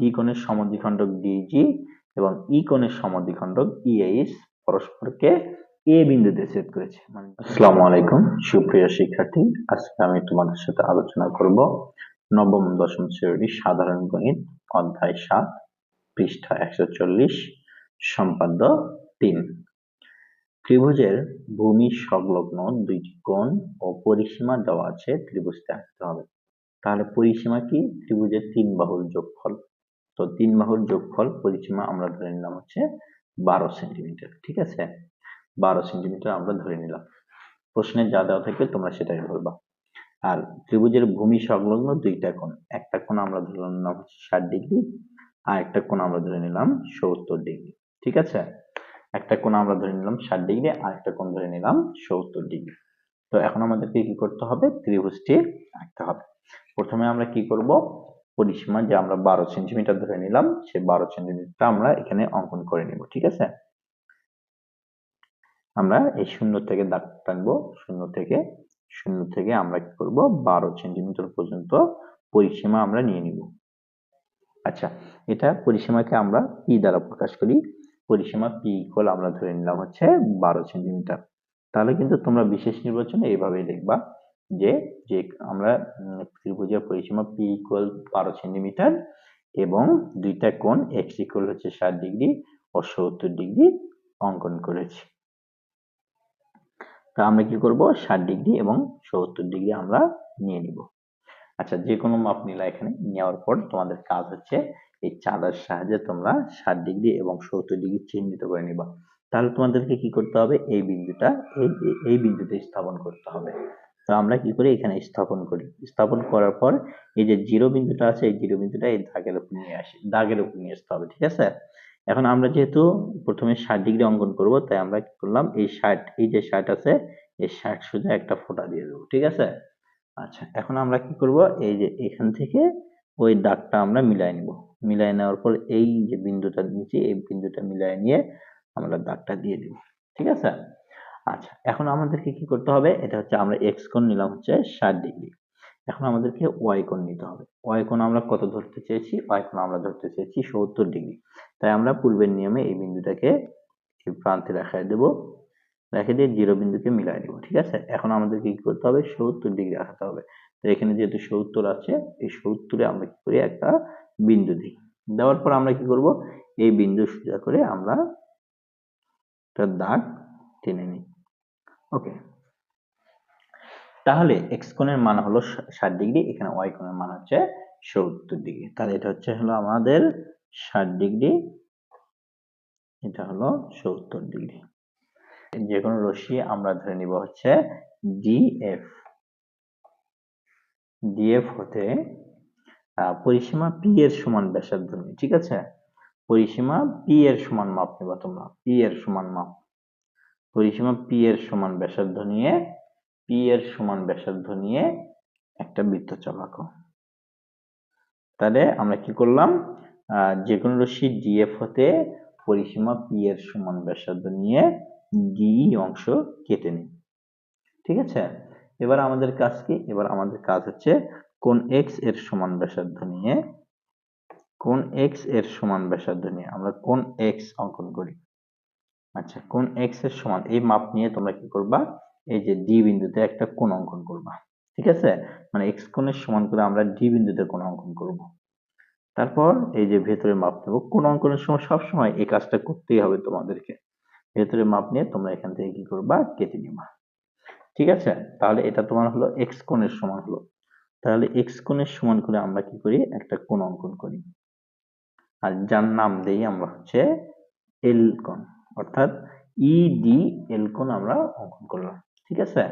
D কোণের সমদ্বিখণ্ডক DG এবং ই কোণের সমদ্বিখণ্ডক ইএইচ পরস্পরকে এ বিন্দুতে ছেদ করেছে। মানে আসসালামু আলাইকুম, সুপ্রিয় শিক্ষার্থী। আজকে আমি তোমাদের সাথে আলোচনা করব নবম, দশম শ্রেণির সাধারণ গণিত, অধ্যায় সাত, পৃষ্ঠা একশো চল্লিশ, সম্পাদ্য তিন। ত্রিভুজের ভূমি সংলগ্ন দুইটি কোণ ও পরিসীমা দেওয়া আছে ত্রিভুজকে আঁকতে হবে। তাহলে পরিসীমা কি? ত্রিভুজের তিন বাহুর যোগফল। তো তিন বাহুর যোগফল পরিসীমা আমরা ধরে নিলাম হচ্ছে বারো সেন্টিমিটার, ঠিক আছে? বারো সেন্টিমিটার আমরা ধরে নিলাম। প্রশ্নে যা দেওয়া থাকবে তোমরা সেটাই ধরবা। আর ত্রিভুজের ভূমি সংলগ্ন দুইটা কোণ, একটা কোণ আমরা ধরে নিলাম ষাট ডিগ্রি, আর একটা কোণ আমরা ধরে নিলাম সত্তর ডিগ্রি, ঠিক আছে? একটা কোণ আমরা ধরে নিলাম ষাট ডিগ্রি, আর একটা কোণ ধরে নিলাম সত্তর ডিগ্রি। তো এখন আমাদেরকে কি করতে হবে? ত্রিভুজটি আঁকতে হবে। প্রথমে আমরা কি করব? পরিসীমা যে আমরা বারো সেন্টিমিটার ধরে নিলাম সে বারো সেন্টিমিটার আমরা এখানে অঙ্কন করে নিব, ঠিক আছে? আমরা এই শূন্য থেকে দাগ টানবো, শূন্য থেকে শূন্য থেকে আমরা কি করব? বারো সেন্টিমিটার পর্যন্ত পরিসীমা আমরা নিয়ে নিব। আচ্ছা এটা পরিসীমাকে আমরা পি দ্বারা প্রকাশ করি। পরিসীমা পি ইকুয়াল আমরা ধরে নিলাম হচ্ছে বারো সেন্টিমিটার তাহলে কিন্তু তোমরা বিশেষ নির্বাচনে এইভাবেই দেখবা। যে যে আমরা ত্রিভুজের পরিসীমা পি ইকুয়াল বারো সেন্টিমিটার এবং দুইটা কোণ এক্স ইকুয়াল হচ্ছে ষাট ডিগ্রি ও সত্তর ডিগ্রি অঙ্কন করেছি। তা আমরা কি করব? ষাট ডিগ্রি এবং সত্তর ডিগ্রি আমরা নিয়ে নিব। আচ্ছা যে কোনো মাপ নিলা এখানে। নেওয়ার পর তোমাদের কাজ হচ্ছে এই চাঁদার সাহায্যে তোমরা ষাট ডিগ্রি এবং সত্তর ডিগ্রি চিহ্নিত করে নিবা। তাহলে তোমাদেরকে কি করতে হবে? এই বিন্দুটা, এই এই বিন্দুতে স্থাপন করতে হবে। তো আমরা কি করি? এখানে স্থাপন করি। স্থাপন করার পর এই যে জিরো বিন্দুটা আছে, এই জিরো বিন্দুটা এই দাগের উপর নিয়ে আসি, দাগের উপর নিয়ে আসতে হবে, ঠিক আছে? এখন আমরা যেহেতু প্রথমে ষাট ডিগ্রি অঙ্কন করব, তাই আমরা কি করলাম? এই ষাট, এই যে ষাট আছে, এই ষাট সোজা একটা ফোঁটা দিয়ে দেবো, ঠিক আছে? আচ্ছা এখন আমরা কি করব? এই যে এখান থেকে ওই দাগটা আমরা মিলাই নিব। মিলাই নেওয়ার পর এই যে বিন্দুটা নিচে এই বিন্দুটা মিলাই নিয়ে আমরা দাগটা দিয়ে দিব, ঠিক আছে? আচ্ছা এখন আমাদেরকে কি করতে হবে? এটা হচ্ছে আমরা এক্স কোণ নিলাম হচ্ছে ষাট ডিগ্রি। এখন আমাদেরকে ওয়াই কোণ নিতে হবে। ওয়াই কোণ আমরা কত ধরতে চেয়েছি? ওয়াই কোণ আমরা ধরতে চেয়েছি সত্তর ডিগ্রি। তাই আমরা পূর্বের নিয়মে এই বিন্দুটাকে এই প্রান্তে রেখে দেব। রেখে দিয়ে জিরো বিন্দুকে মিলাই দেবো, ঠিক আছে? এখন আমাদেরকে কি করতে হবে? সত্তর ডিগ্রি রাখাতে হবে। তো এখানে যেহেতু সত্তর আছে, এই সত্তরে আমরা কি করি? একটা বিন্দু দিই। দেওয়ার পর আমরা কি করব? এই বিন্দু সোজা করে আমরা একটা দাগ টেনে নিই। ওকে তাহলে এক্স কোণের মান হলো ষাট ডিগ্রি, এখানে ওয়াই কোণের মান হচ্ছে সত্তর ডিগ্রি। তাহলে এটা হচ্ছে হলো আমাদের ষাট ডিগ্রি, এটা হলো সত্তর ডিগ্রি। যে কোনো রশ্মি আমরা ধরে নিব হচ্ছে ডিএফ ডিএফ হতে পরিসীমা পি এর সমান ব্যাসার্ধ ঠিক আছে? পরিসীমা পি এর সমান মাপ নেবা তোমরা পি এর সমান মাপ। পরিসীমা পি এর সমান ব্যাসার্ধ নিয়ে পি এর সমান ব্যাসার্ধ নিয়ে একটা বৃত্তচাপ আঁকো তাহলে আমরা কি করলাম? যে কোনো রশ্মি ডিএফ হতে পরিসীমা পি এর সমান ব্যাসার্ধ নিয়ে ডি অংশ কেটে নিই। ঠিক আছে? এবার আমাদের কাজ কি এবার আমাদের কাজ হচ্ছে কোন এক্সের সমান ব্যাসার্ধ নিয়ে, কোন এক্সের সমান ব্যাসার্ধ নিয়ে আমরা কোন এক্স অঙ্কন করি? আচ্ছা কোন এক্সের সমান? এই মাপ নিয়ে তোমরা কি করবা? এই যে ডি বিন্দুতে একটা কোণ অঙ্কন করবা, ঠিক আছে? মানে এক্স কোণের সমান করে আমরা ডি বিন্দুতে কোণ অঙ্কন করব। তারপর এই যে ভেতরে মাপ নেব, কোণ অঙ্কনের সময় সবসময় এই কাজটা করতেই হবে তোমাদেরকে। ভেতরে মাপ নিয়ে তোমরা এখান থেকে কি করবা? কেটে নিবা। ঠিক আছে? তাহলে এটা তোমার হলো এক্স কোণের সমান হলো। তাহলে এক্স কোণের সমান করে আমরা কি করি? একটা কোণ অঙ্কন করি। আর যার নাম দেই আমরা হচ্ছে এল কোণ। অর্থাৎ ইডি এল কোণ আমরা অঙ্কন করলাম, ঠিক আছে?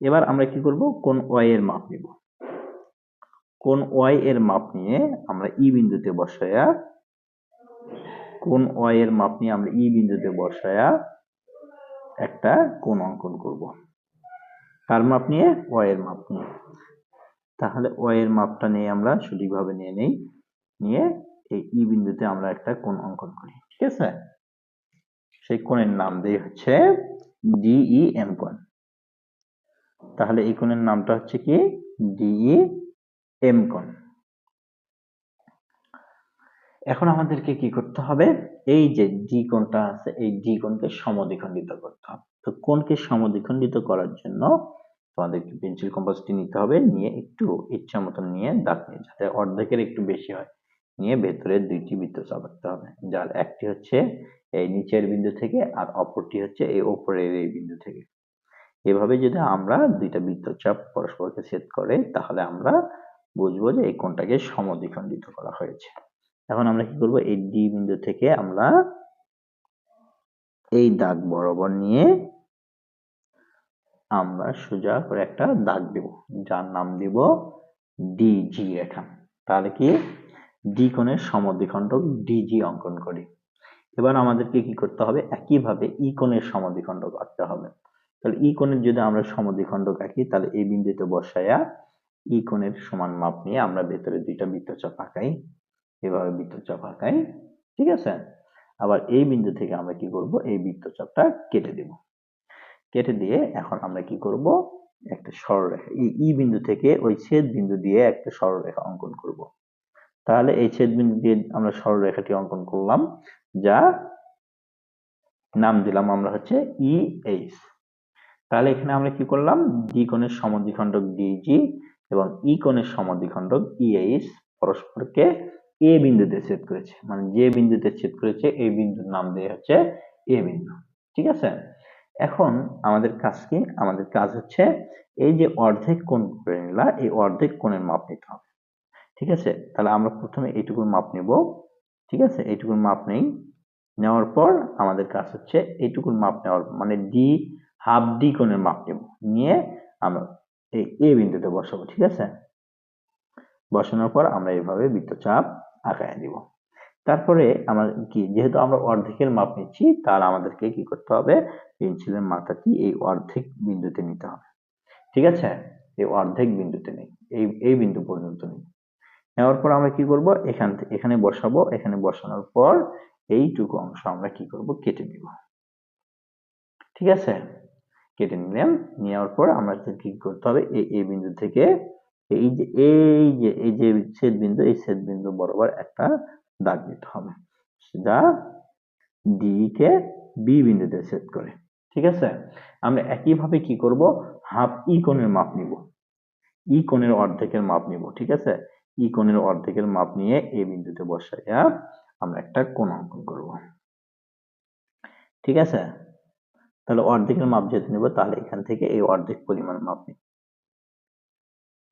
এবার আমরা কি করব? কোন ওয়াই এর মাপ নিব। কোন ওয়াই এর মাপ নিয়ে আমরা ই বিন্দুতে বসায়া কোন ওয়াই এর মাপ নিয়ে আমরা ই বিন্দুতে বসায়া একটা কোণ অঙ্কন করব। কার মাপ নিয়ে? ওয়াই এর মাপ নিয়ে। তাহলে ওয়াই এর মাপটা নিয়ে আমরা সঠিকভাবে নিয়ে নেই, নিয়ে এই ই বিন্দুতে আমরা একটা কোণ অঙ্কন করি, ঠিক আছে? সেই কোণের নাম দেই হচ্ছে ডিই এম কোণ। তাহলে এই কোণের নামটা হচ্ছে কি? ডিই এম কোণ। এখন আমাদেরকে কি করতে হবে? এই যে ডি কোণটা আছে, এই ডি কোণকে সমদ্বিখণ্ডিত করতে হবে। তো কোণকে সমদ্বিখণ্ডিত করার জন্য তোমাদেরকে পেন্সিল কম্পাসটি নিতে হবে, নিয়ে একটু ইচ্ছা মতন নিয়ে দাগ নিয়ে, যাতে অর্ধেকের একটু বেশি হয়। নিয়ে ভেতরে দুইটি বৃত্ত চাপাতে হবে। যার একটি হচ্ছে এই নিচের বিন্দু থেকে আর অপরটি হচ্ছে এই ওপরের এই বিন্দু থেকে। এভাবে যদি আমরা দুইটা বৃত্তচাপ পরস্পরকে ছেদ করে, তাহলে আমরা বুঝব যে এই কোণটাকে সমদ্বিখণ্ডিত করা হয়েছে। এখন আমরা কি করব? এই ডি বিন্দু থেকে আমরা এই দাগ বরাবর নিয়ে আমরা সোজা করে একটা দাগ দেব, যার নাম দিব ডিজি রেখা তাহলে কি? ডি কোণের সমদ্বিখণ্ডক ডিজি অঙ্কন করি। এবার আমাদেরকে কি করতে হবে? একইভাবে ই কোণের সমদ্বিখণ্ডক আঁকতে হবে। তাহলে ই কোণের যদি আমরা সমদ্বিখণ্ডক আঁকি, তাহলে এই বিন্দুতে বসায়া ই কোণের সমান মাপ নিয়ে আমরা ভেতরে দুইটা বৃত্তচাপ আঁকাই। এভাবে বৃত্তচাপ আঁকাই, ঠিক আছে? আবার এই বিন্দু থেকে আমরা কি করব? এই বৃত্তচাপটা কেটে দেব। কেটে দিয়ে এখন আমরা কি করব? একটা সরলরেখা ই বিন্দু থেকে ওই ছেদ বিন্দু দিয়ে একটা সরলরেখা অঙ্কন করব। তাহলে এই ছেদ বিন্দু দিয়ে আমরা সরলরেখাটি অঙ্কন করলাম, যা নাম দিলাম আমরা হচ্ছে ই এইচ তাহলে এখানে আমরা কি করলাম? ডি কোণের সমদ্বিখণ্ডক ডিজি এবং ই কোণের সমদ্বিখণ্ডক ইএইচ পরস্পরকে এ বিন্দুতে ছেদ করেছে। মানে যে বিন্দুতে ছেদ করেছে, এই বিন্দুর নাম দিয়ে হচ্ছে এ বিন্দু। ঠিক আছে? এখন আমাদের কাজ কি? আমাদের কাজ হচ্ছে এই যে অর্ধেক কোণ করে নিলা, এই অর্ধেক কোণের মাপ নিতে হবে। ঠিক আছে? তাহলে আমরা প্রথমে এইটুকুর মাপ নেব। ঠিক আছে? এইটুকুর মাপ নেই। নেওয়ার পর আমাদের কাজ হচ্ছে এইটুকুর মাপ নেওয়ার মানে ডি হাফ ডি কোণের মাপ নেব। নিয়ে আমরা এই এ বিন্দুতে বসাবো, ঠিক আছে? বসানোর পর আমরা এইভাবে বৃত্তচাপ আঁকায় দিব তারপরে আমার কি, যেহেতু আমরা অর্ধেকের মাপ নিচ্ছি তার আমাদেরকে কি করতে হবে? পেন্সিলের মাথাটি এই অর্ধেক বিন্দুতে নিতে হবে। ঠিক আছে? এই অর্ধেক বিন্দুতে নেই। এই এই বিন্দু পর্যন্ত নেই। নেওয়ার পর আমরা কি করব? এখান থেকে এখানে বসাবো, এখানে বসানোর পর এইটুকু অংশ আমরা কি করব? কেটে নিব। ঠিক আছে? কেটে নিলাম, নেওয়ার পর আমরা কি করতে হবে? এই বিন্দু থেকে এই যে এই যে এই যে ছেদ বিন্দু, এই ছেদ বিন্দু বরাবর একটা দাগ দিতে হবে। যা ডি কে বি বিন্দুতে ছেদ করে। ঠিক আছে? আমরা একইভাবে কি করব? হাফ ই কোণের মাপ নিব। ই কোণের অর্ধেকের মাপ নিব। ঠিক আছে? ই কোণের অর্ধেকের মাপ নিয়ে এ বিন্দুতে বসাইয়া আমরা একটা কোণ অঙ্কন করব। ঠিক আছে? তাহলে অর্ধেকের মাপ যেহেতু নেব, তাহলে এখান থেকে এই অর্ধেক পরিমাণ মাপ নিব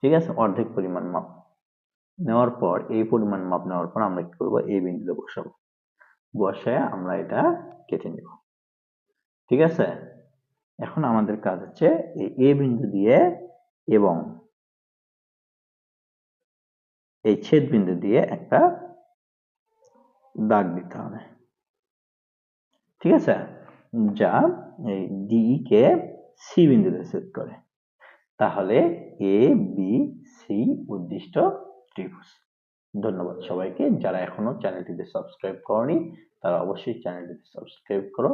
ঠিক আছে? অর্ধেক পরিমাণ মাপ নেওয়ার পর, এই পরিমাণ মাপ নেওয়ার পর আমরা কি করব? এই বিন্দুতে বসাবো। বসায় আমরা এটা কেটে নেব। ঠিক আছে? এখন আমাদের কাজ হচ্ছে এই এ বিন্দু দিয়ে এবং এই ছেদ বিন্দু দিয়ে একটা দাগ দিতে হবে। ঠিক আছে? যা এই ডি কে সি বিন্দুতে ছেদ করে। তাহলে এ বি সি উদ্দিষ্ট ত্রিভুজ। ধন্যবাদ সবাইকে। যারা এখনও চ্যানেলটিতে সাবস্ক্রাইব করনি, তারা অবশ্যই চ্যানেলটিতে সাবস্ক্রাইব করো।